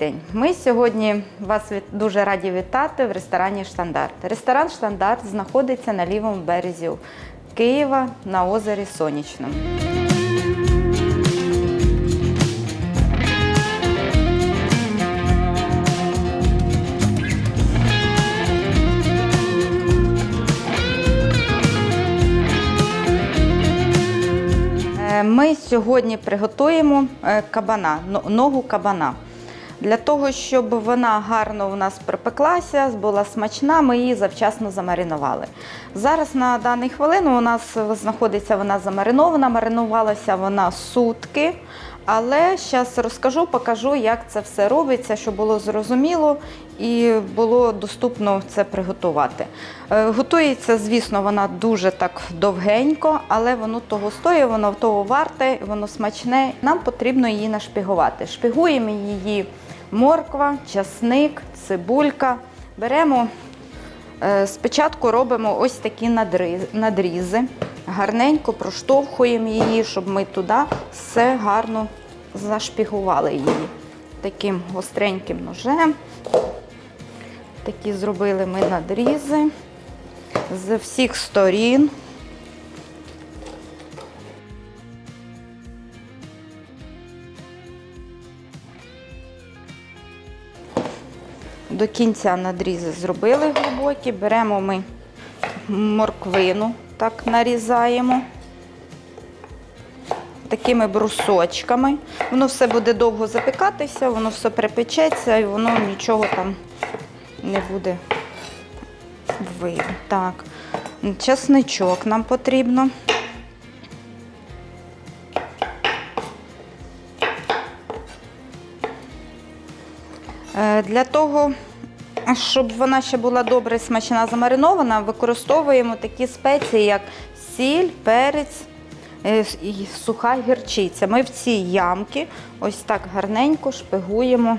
День. Ми сьогодні вас дуже раді вітати в ресторані Штандарт. Ресторан Штандарт знаходиться на лівому березі Києва на озері Сонячному. Е, Ми сьогодні приготуємо е, кабана, но- ногу кабана. Для того, щоб вона гарно у нас припеклася, була смачна, ми її завчасно замаринували. Зараз на даний хвилину у нас знаходиться вона замаринована, маринувалася вона сутки. Але зараз розкажу, покажу, як це все робиться, щоб було зрозуміло і було доступно це приготувати. Е, Готується, звісно, вона дуже так довгенько, але воно того стоїть, воно того варте, воно смачне. Нам потрібно її нашпігувати. Шпігуємо її морква, часник, цибулька. Беремо Е, Спочатку робимо ось такі надрізи, гарненько проштовхуємо її, щоб ми туди все гарно зашпігували її таким гостреньким ножем. Такі зробили ми надрізи з всіх сторін. До кінця надрізи зробили глибокі. Беремо ми морквину, так нарізаємо такими брусочками. Воно все буде довго запікатися, воно все припечеться і воно нічого там не буде видно. Так, чесничок нам потрібно. Е, Для того, щоб вона ще була добре смачна замаринована, використовуємо такі спеції, як сіль, перець е, і суха гірчиця. Ми в ці ямки ось так гарненько шпигуємо.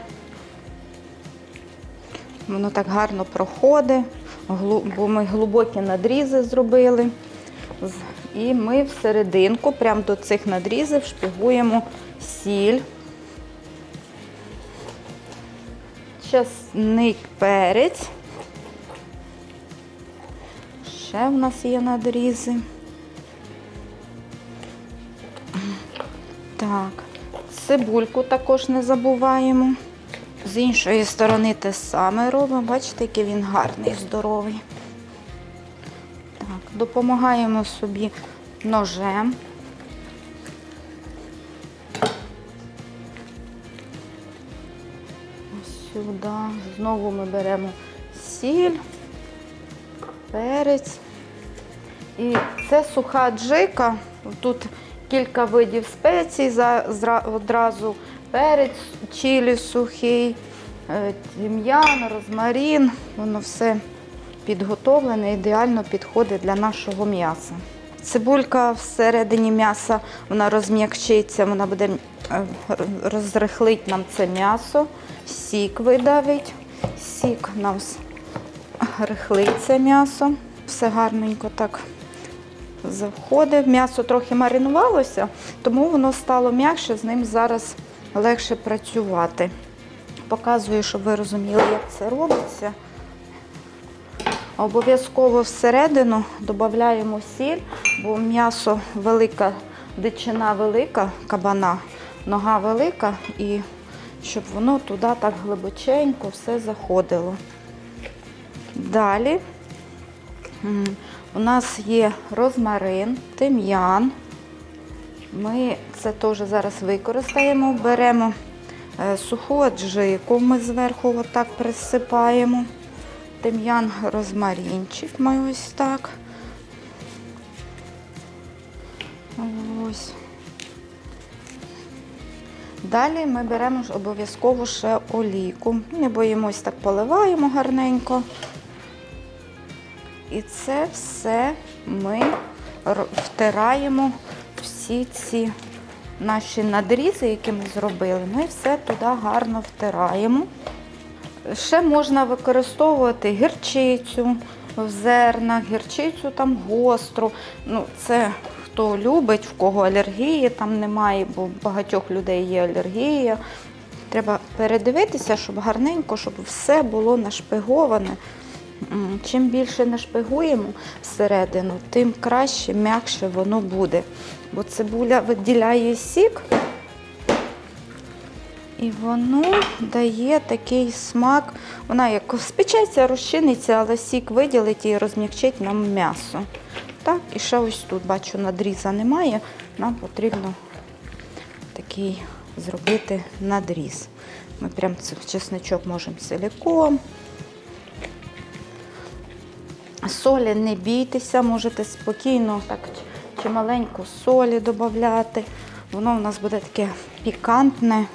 Воно так гарно проходить, бо ми глибокі надрізи зробили. І ми всерединку, прямо до цих надрізів, шпигуємо сіль. Часник, перець. Ще в нас є надрізи. Так, цибульку також не забуваємо. З іншої сторони те саме робимо. Бачите, який він гарний, здоровий. Так, допомагаємо собі ножем. Сюди. Знову ми беремо сіль, перець. І це суха джика. Тут кілька видів спецій одразу. Перець, чилі сухий, е, тім'ян, розмарин. Воно все підготовлене, ідеально підходить для нашого м'яса. Цибулька всередині м'яса вона розм'якчиться, вона буде е, розрихлить нам це м'ясо, сік видавить, сік нам рихлить це м'ясо. Все гарненько так заходить. М'ясо трохи маринувалося, тому воно стало м'якше, з ним зараз легше працювати. Показую, щоб ви розуміли, як це робиться. Обов'язково всередину додаємо сіль, бо м'ясо велика, дичина велика, кабана, нога велика, і щоб воно туди так глибоченько все заходило. Далі у нас є розмарин, тим'ян. Ми це теж зараз використаємо. Беремо е, суху аджику, ми зверху отак присипаємо. Тим'ян розмарінчик ми ось так. Ось. Далі ми беремо обов'язково ще олійку. Не боїмось, так поливаємо гарненько. І це все ми втираємо всі ці наші надрізи, які ми зробили. Ми все туди гарно втираємо. Ще можна використовувати гірчицю в зернах, гірчицю там гостру. Ну, це хто любить, в кого алергії там немає, бо багатьох людей є алергія. треба передивитися, щоб гарненько, щоб все було нашпиговане. Чим більше нашпигуємо всередину, тим краще, м'якше воно буде. Бо цибуля виділяє сік, і воно дає такий смак. Вона як спечеться, розчиниться, але сік виділить і розм'якчить нам м'ясо. Так, і ще ось тут, бачу, надріза немає. Нам потрібно такий зробити надріз. Ми прям чесничок можемо ціліком. Солі не бійтеся, можете спокійно так чималенько солі додати. Воно у нас буде таке пікантне.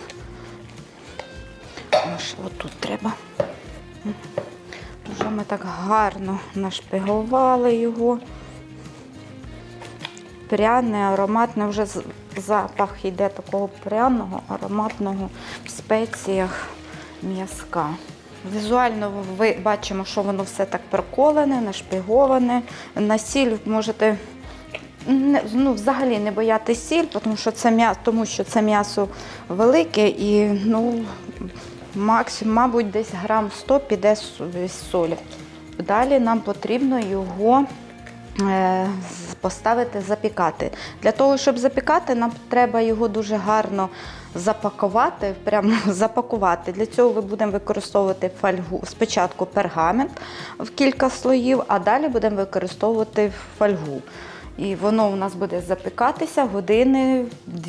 Аж отут треба. Вже ми так гарно нашпигували його. Пряне, ароматне, вже запах йде такого пряного, ароматного в спеціях м'язка. Візуально ви бачимо, що воно все так проколене, нашпиговане. На сіль можете не, ну, взагалі не бояти сіль, тому що це м'ясо, тому що це м'ясо велике і ну, максимум, мабуть, десь грам 100 піде солі. Далі нам потрібно його е, поставити запікати. Для того, щоб запікати, нам треба його дуже гарно запакувати, прямо запакувати. Для цього ми будемо використовувати фольгу. Спочатку пергамент в кілька слоїв, а далі будемо використовувати фольгу. І воно у нас буде запікатися години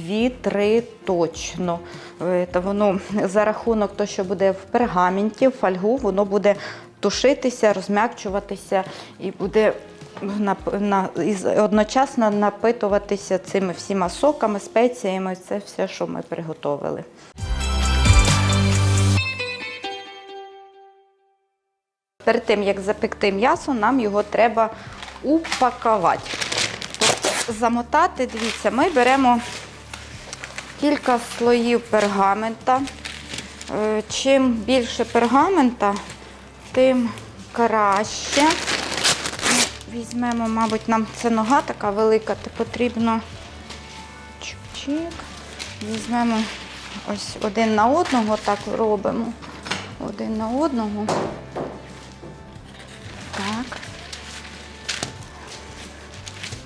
2-3 точно. Е, Та воно за рахунок того, що буде в пергаменті, в фольгу, воно буде тушитися, розм'якчуватися і буде на, з- одночасно напитуватися цими всіма соками, спеціями, це все, що ми приготовили. Перед тим, як запекти м'ясо, нам його треба упакувати. Замотати, дивіться, ми беремо кілька слоїв пергамента. Е, Чим більше пергамента, тим краще. Візьмемо, мабуть, нам це нога така велика, то потрібно чик-чик. Візьмемо ось один на одного, так робимо. Один на одного. Так.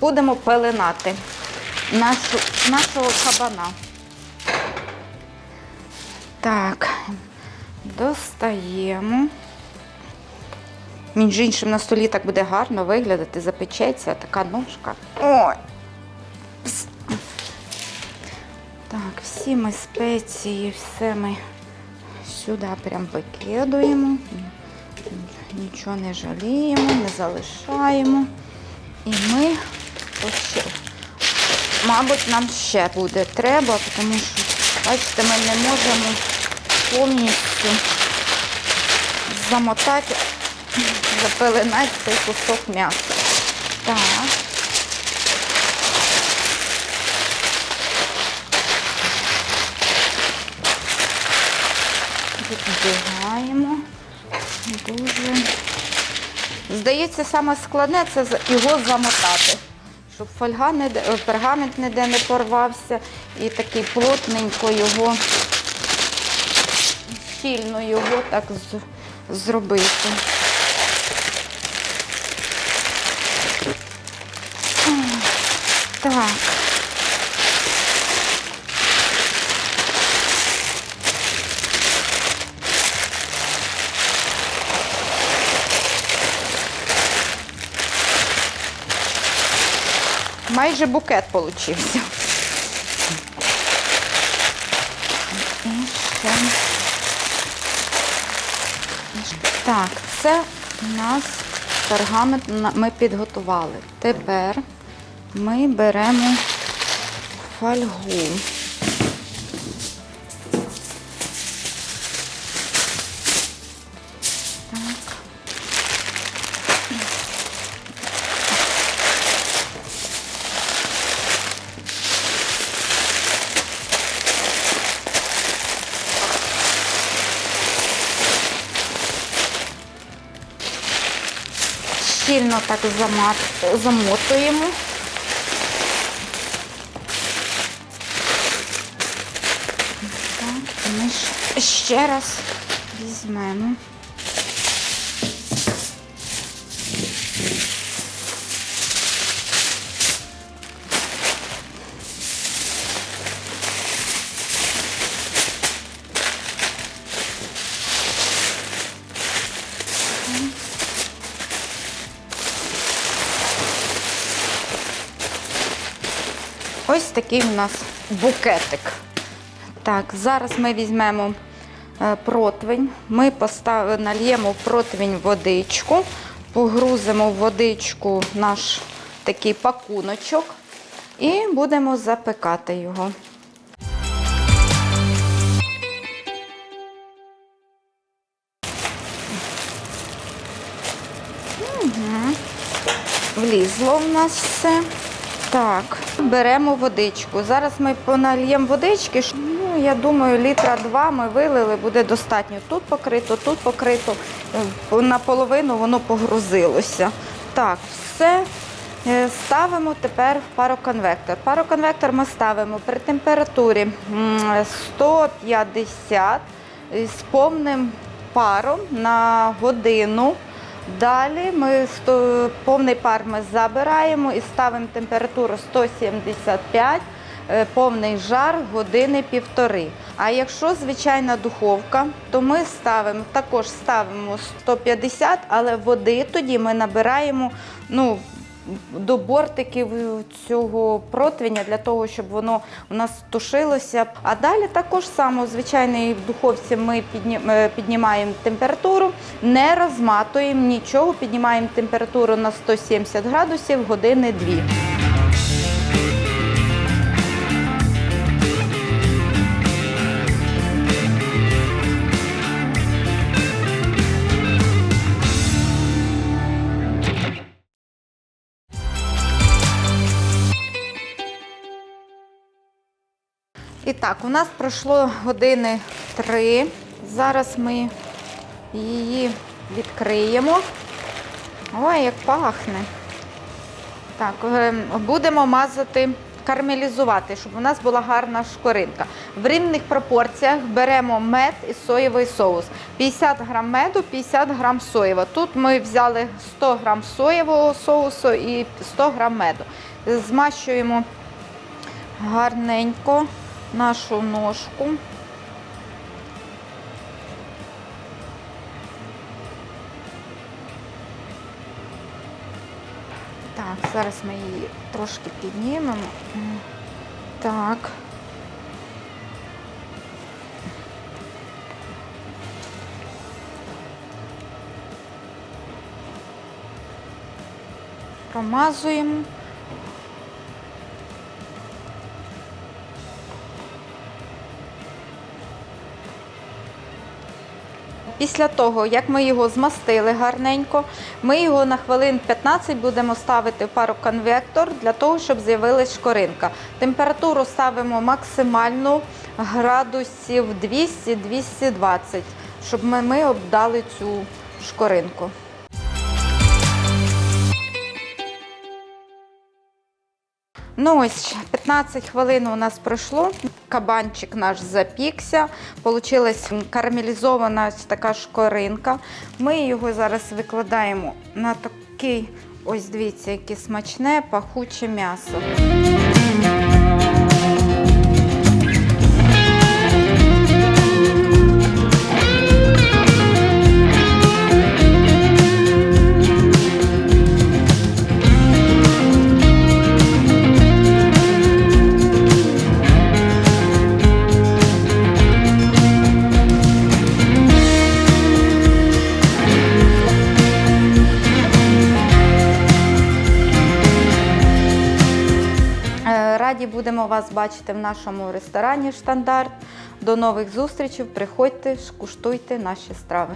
Будемо пеленати нашу, нашого кабана. Так, достаємо. Між іншим на столі так буде гарно виглядати, запечеться така ножка. Ой. Так, всі ми спеції, все ми сюди прям викидуємо. Нічого не жаліємо, не залишаємо. І ми ось мабуть, нам ще буде треба, тому що, бачите, ми не можемо повністю замотати, запеленати цей кусок м'яса. Так. Відбігаємо. Дуже. Здається, саме складне це його замотати, щоб фольга не пергамент ніде не порвався і такий плотненько його, щільно його так зробити. Так. Майже букет получився. Так, це у нас пергамент ми підготували. Тепер ми беремо фольгу. Щільно так замотуємо. Так, ми ще раз візьмемо. Такий у нас букетик. Так, зараз ми візьмемо е, противень. Ми постав... нальємо в противень водичку, погрузимо в водичку наш такий пакуночок і будемо запекати його. Влізло в нас все. Так, беремо водичку. Зараз ми пональємо водички. Ну, я думаю, літра два ми вилили, буде достатньо. Тут покрито, тут покрито. Е, Наполовину воно погрузилося. Так, все. Е, Ставимо тепер в пароконвектор. Пароконвектор ми ставимо при температурі 150 з повним паром на годину. Далі ми повний пар ми забираємо і ставимо температуру 175, е, повний жар години півтори. А якщо звичайна духовка, то ми ставимо також ставимо 150, але води тоді ми набираємо ну, до бортиків цього противня для того, щоб воно у нас тушилося. А далі також само в духовці ми е, піднімаємо температуру, не розматуємо нічого, піднімаємо температуру на 170 градусів години дві. Так, у нас пройшло години три. Зараз ми її відкриємо. Ой, як пахне. Так, е, будемо мазати, карамелізувати, щоб у нас була гарна шкоринка. В рівних пропорціях беремо мед і соєвий соус. 50 грам меду, 50 грам соєва. Тут ми взяли 100 грам соєвого соусу і 100 грам меду. Змащуємо гарненько нашу ножку. Так, зараз ми її трошки піднімемо. М, Так. Промазуємо. Після того, як ми його змастили гарненько, ми його на хвилин 15 будемо ставити в пароконвектор для того, щоб з'явилась шкоринка. Температуру ставимо максимальну градусів 200-220, щоб ми, обдали цю шкоринку. Ну ось 15 хвилин у нас пройшло. Кабанчик наш запікся. Получилась карамелізована ось така шкоринка. Ми його зараз викладаємо на такий, ось дивіться, яке смачне, пахуче м'ясо. Раді будемо вас бачити в нашому ресторані Штандарт. До нових зустрічей. Приходьте, куштуйте наші страви.